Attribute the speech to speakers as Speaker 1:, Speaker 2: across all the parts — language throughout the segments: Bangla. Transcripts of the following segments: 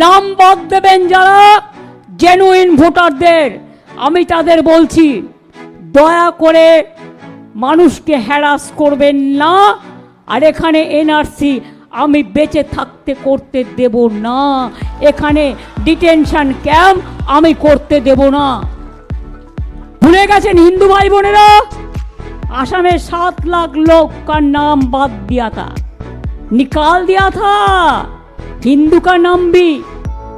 Speaker 1: নাম বাদ দেবেন যারা জেনুইন ভোটারদের। আমি তাদের বলছি, দয়া করে মানুষকে হ্যারাস করবেন না, আর এখানে এনআরসি আমি বেঁচে থাকতে করতে দেব না। এখানে ডিটেনশন ক্যাম্প আমি করতে দেব না। ভুলে গেছেন হিন্দু ভাই বোনেরা? আসামে সাত লাখ লোক কার নাম বাদ দিয়া থা। নিকাল দিয়া থা। हिंदू का नाम भी,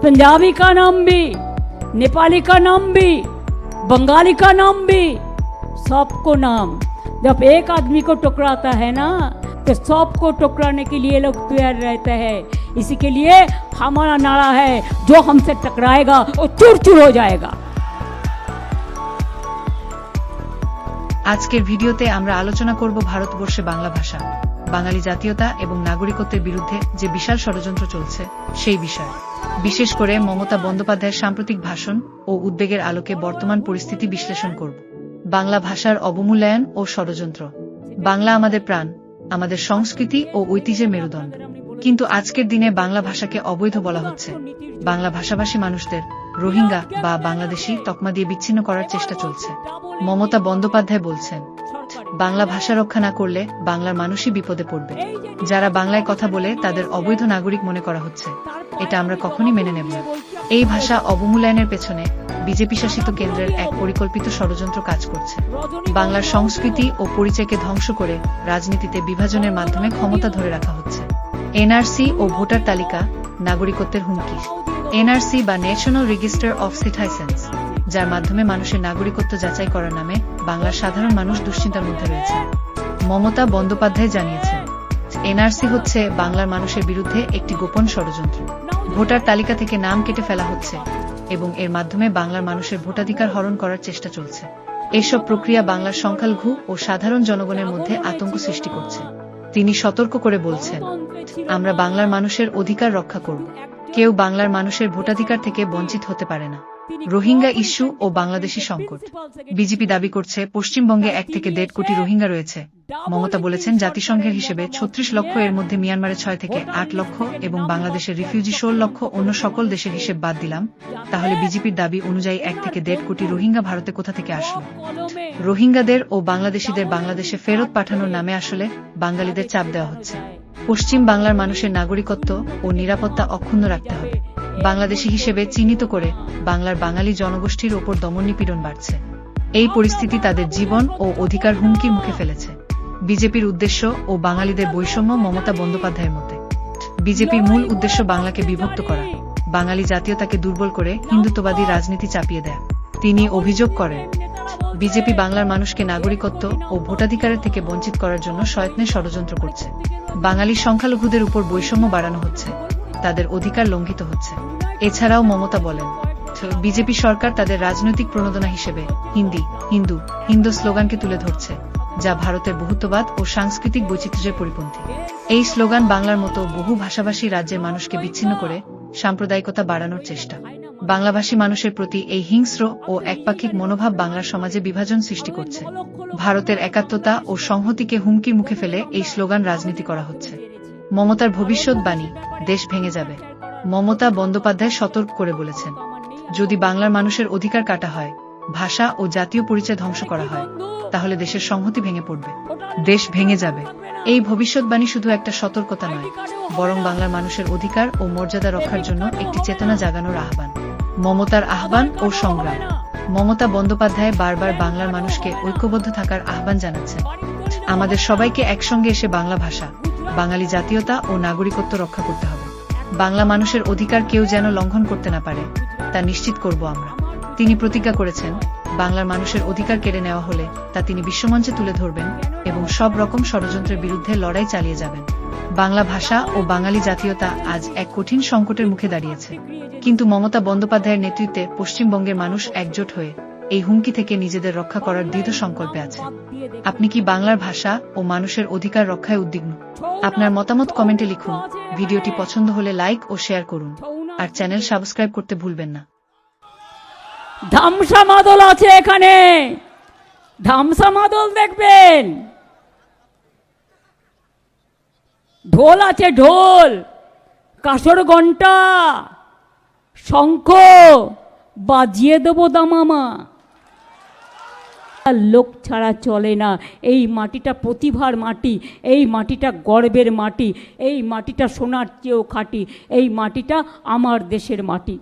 Speaker 1: पंजाबी का नाम भी, नेपाली का नाम भी, बंगाली का नाम भी, सबको नाम। जब एक आदमी को टुकराता है ना तो सबको टुकराने के लिए लोग तैयार रहते हैं। इसी के लिए हमारा नारा है, जो हमसे टकराएगा, वो चूर चूर हो जाएगा।
Speaker 2: আজকের ভিডিওতে আমরা আলোচনা করব ভারতবর্ষে বাংলা ভাষা, বাঙালি জাতীয়তা এবং নাগরিকত্বের বিরুদ্ধে যে বিশাল ষড়যন্ত্র চলছে, সেই বিষয়ে। বিশেষ করে মমতা বন্দ্যোপাধ্যায়ের সাম্প্রতিক ভাষণ ও উদ্বেগের আলোকে বর্তমান পরিস্থিতি বিশ্লেষণ করব। বাংলা ভাষার অবমূল্যায়ন ও ষড়যন্ত্র। বাংলা আমাদের প্রাণ, আমাদের সংস্কৃতি ও ঐতিহ্যের মেরুদণ্ড। কিন্তু আজকের দিনে বাংলা ভাষাকে অবৈধ বলা হচ্ছে। বাংলা ভাষাভাষী মানুষদের, রোহিঙ্গা বা বাংলাদেশি তকমা দিয়ে বিচ্ছিন্ন করার চেষ্টা চলছে। মমতা বন্দ্যোপাধ্যায় বলছেন, বাংলা ভাষা রক্ষা না করলে বাংলার মানুষই বিপদে পড়বে। যারা বাংলায় কথা বলে তাদের অবৈধ নাগরিক মনে করা হচ্ছে। এটা আমরা কখনই মেনে নেব না। এই ভাষা অবমূল্যায়নের পেছনে বিজেপি শাসিত কেন্দ্রের এক পরিকল্পিত ষড়যন্ত্র কাজ করছে। বাংলার সংস্কৃতি ও পরিচয়কে ধ্বংস করে রাজনীতিতে বিভাজনের মাধ্যমে ক্ষমতা ধরে রাখা হচ্ছে। এনআরসি ও ভোটার তালিকা, নাগরিকত্বের হুমকি। এনআরসি বা ন্যাশনাল রেজিস্টার অফ সিটাইসেন্স যার মাধ্যমে মানুষের নাগরিকত্ব যাচাই করার নামে বাংলার সাধারণ মানুষ দুশ্চিন্তার মধ্যে রয়েছে। মমতা বন্দ্যোপাধ্যায় জানিয়েছেন, এনআরসি হচ্ছে বাংলার মানুষের বিরুদ্ধে একটি গোপন ষড়যন্ত্র। ভোটার তালিকা থেকে নাম কেটে ফেলা হচ্ছে এবং এর মাধ্যমে বাংলার মানুষের ভোটাধিকার হরণ করার চেষ্টা চলছে। এসব প্রক্রিয়া বাংলার সংখ্যালঘু ও সাধারণ জনগণের মধ্যে আতঙ্ক সৃষ্টি করছে। তিনি সতর্ক করে বলছেন, আমরা বাংলার মানুষের অধিকার রক্ষা করব। কেউ বাংলার মানুষের ভোটাধিকার থেকে বঞ্চিত হতে পারে না। রোহিঙ্গা ইস্যু ও বাংলাদেশি সংকট। বিজেপি দাবি করছে, পশ্চিমবঙ্গে এক থেকে দেড় কোটি রোহিঙ্গা রয়েছে। মমতা বলেছেন, জাতিসংঘের হিসেবে ছত্রিশ লক্ষ এর মধ্যে মিয়ানমারে ছয় থেকে আট লক্ষ এবং বাংলাদেশের রিফিউজি ষোল লক্ষ অন্য সকল দেশের হিসেব বাদ দিলাম। তাহলে বিজেপির দাবি অনুযায়ী এক থেকে দেড় কোটি রোহিঙ্গা ভারতে কোথা থেকে আসলো? রোহিঙ্গাদের ও বাংলাদেশিদের বাংলাদেশে ফেরত পাঠানোর নামে আসলে বাঙালিদের চাপ দেওয়া হচ্ছে। পশ্চিম বাংলার মানুষের নাগরিকত্ব ও নিরাপত্তা অক্ষুণ্ণ রাখতে হবে। বাংলাদেশি হিসেবে চিহ্নিত করে বাংলার বাঙালি জনগোষ্ঠীর ওপর দমন নিপীড়ন বাড়ছে। এই পরিস্থিতি তাদের জীবন ও অধিকার হুমকির মুখে ফেলেছে। বিজেপির উদ্দেশ্য ও বাঙালিদের বৈষম্য মমতা বন্দ্যোপাধ্যায়ের মতে। বিজেপির মূল উদ্দেশ্য বাংলাকে বিভক্ত করা। বাঙালি জাতীয়তাকে দুর্বল করে হিন্দুত্ববাদী রাজনীতি চাপিয়ে দেয়। তিনি অভিযোগ করেন বিজেপি বাংলার মানুষকে নাগরিকত্ব ও ভোটাধিকারের থেকে বঞ্চিত করার জন্য সয়ত্নে ষড়যন্ত্র করছে। বাঙালি সংখ্যালঘুদের উপর বৈষম্য বাড়ানো হচ্ছে। তাদের অধিকার লঙ্ঘিত হচ্ছে। এছাড়াও মমতা বলেন, বিজেপি সরকার তাদের রাজনৈতিক প্রণোদনা হিসেবে হিন্দি, হিন্দু হিন্দু স্লোগানকে তুলে ধরছে, যা ভারতের বহুত্ববাদ ও সাংস্কৃতিক বৈচিত্র্যের পরিপন্থী। এই স্লোগান বাংলার মতো বহু ভাষাভাষী রাজ্যের মানুষকে বিচ্ছিন্ন করে সাম্প্রদায়িকতা বাড়ানোর চেষ্টা। বাংলাভাষী মানুষের প্রতি এই হিংস্র ও একপাক্ষিক মনোভাব বাংলার সমাজে বিভাজন সৃষ্টি করছে। ভারতের একাত্মতা ও সংহতিকে হুমকির মুখে ফেলে এই স্লোগান রাজনীতি করা হচ্ছে। মমতার ভবিষ্যৎবাণী দেশ ভেঙে যাবে। মমতা বন্দ্যোপাধ্যায় সতর্ক করে বলেছেন, যদি বাংলার মানুষের অধিকার কাটা হয়, ভাষা ও জাতীয় পরিচয় ধ্বংস করা হয়, তাহলে দেশের সংহতি ভেঙে পড়বে। দেশ ভেঙে যাবে। এই ভবিষ্যৎবাণী শুধু একটা সতর্কতা নয়, বরং বাংলার মানুষের অধিকার ও মর্যাদা রক্ষার জন্য একটি চেতনা জাগানোর আহ্বান। মমতার আহ্বান ও সংগ্রাম। মমতা বন্দ্যোপাধ্যায় বারবার বাংলার মানুষকে ঐক্যবদ্ধ থাকার আহ্বান জানাচ্ছেন। আমাদের সবাইকে একসঙ্গে এসে বাংলা ভাষা, বাঙালি জাতীয়তা ও নাগরিকত্ব রক্ষা করতে হবে। বাংলা মানুষের অধিকার কেউ যেন লঙ্ঘন করতে না পারে, তা নিশ্চিত করব আমরা। তিনি প্রতিজ্ঞা করেছেন, বাংলার মানুষের অধিকার কেড়ে নেওয়া হলে তা তিনি বিশ্বমঞ্চে তুলে ধরবেন এবং সব রকম ষড়যন্ত্রের বিরুদ্ধে লড়াই চালিয়ে যাবেন। বাংলা ভাষা ও বাঙালি জাতীয়তা আজ এক কঠিন সংকটের মুখে দাঁড়িয়েছে। কিন্তু মমতা বন্দ্যোপাধ্যায়ের নেতৃত্বে পশ্চিমবঙ্গের মানুষ একজোট হয়ে এই হুমকি থেকে নিজেদের রক্ষা করার দৃঢ় সংকল্পে আছে। আপনি কি বাংলার ভাষা ও মানুষের অধিকার রক্ষায় উদ্বিগ্ন? আপনার মতামত কমেন্টে লিখুন। ভিডিওটি পছন্দ হলে লাইক ও শেয়ার করুন। আর চ্যানেল সাবস্ক্রাইব করতে ভুলবেন না।
Speaker 1: ধামসা মাদল আছে এখানে। ধামসা মাদল দেখবেন। ঢোল আছে ঢোল, কাসর ঘণ্টা শঙ্খ, বাজিয়ে দেবো দামামা। লোক ছাড়া চলে না, এই মাটিটা প্রতিভার মাটি, এই মাটিটা গর্বের মাটি, এই মাটিটা সোনার চেয়েও খাটি, এই মাটিটা আমার দেশের মাটি।